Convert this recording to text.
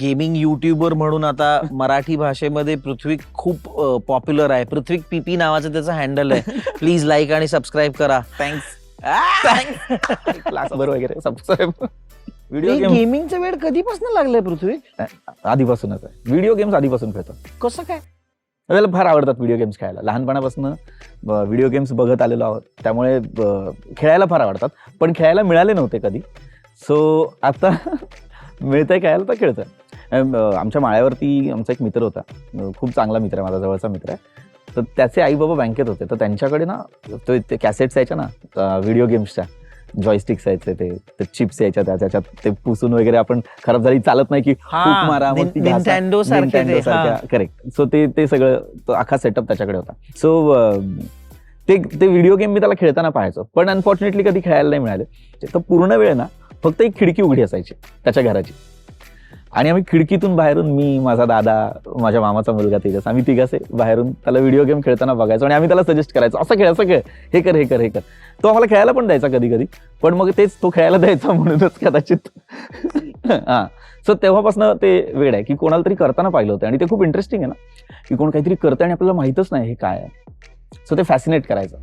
Gaming YouTuber म्हणून आता मराठी भाषेमध्ये पृथ्वी खूप पॉप्युलर आहे. पृथ्वी पीपी नावाचं त्याचं हँडल आहे. प्लीज लाईक आणि सबस्क्राईब करा. थँक्स वगैरे सबस्क्राईब व्हिडिओ गेम गेमिंगचा वेळ कधीपासून लागलाय पृथ्वी? आधीपासूनच आहे. व्हिडिओ गेम्स आधीपासून खेळतो. कसं काय? मला फार आवडतात व्हिडिओ गेम्स खेळायला. लहानपणापासून व्हिडिओ गेम्स बघत आलेलो आहोत. त्यामुळे खेळायला फार आवडतात. पण खेळायला मिळाले नव्हते कधी. सो आता मिळतंय खेळायला तर खेळतोय. आमच्या माळ्यावरती आमचा एक मित्र होता. खूप चांगला मित्र आहे माझा जवळचा मित्र आहे. तर त्याचे आई बाबा बँकेत होते. तर त्यांच्याकडे ना तो ते कॅसेट्स यायच्या ना व्हिडिओ गेम्सच्या जॉयस्टिक्स यायचे ते ते चिप्स यायच्या त्या त्याच्यात ते पुसून वगैरे आपण खराब झाली चालत नाही की खूप मारा. करेक्ट सो ते ते सगळं तो अख्खा सेटअप त्याच्याकडे होता. सो ते ते व्हिडिओ गेम मी त्याला खेळताना पाहायचो. पण अनफॉर्च्युनेटली कधी खेळायला नाही मिळाले. तर पूर्ण वेळ ना फक्त एक खिडकी उघडी असायची त्याच्या घराची. आणि आम्ही खिडकीतून बाहेरून मी माझा दादा माझ्या मामाचा मुलगा तेजस आम्ही तिघासे बाहेरून त्याला व्हिडिओ गेम खेळताना बघायचो आणि आम्ही त्याला सजेस्ट करायचो असं खेळ असं खेळ हे कर हे कर हे कर. तो आम्हाला खेळायला पण द्यायचा कधी कधी पण मग तेच तो खेळायला द्यायचा म्हणूनच कदाचित. हा. सो तेव्हापासून ते वेळ आहे की कोणाला तरी करताना पाहिलं होतं आणि ते खूप इंटरेस्टिंग आहे ना की कोण काहीतरी करतं आणि आपल्याला माहीतच नाही हे काय आहे. सो ते फॅसिनेट करायचं.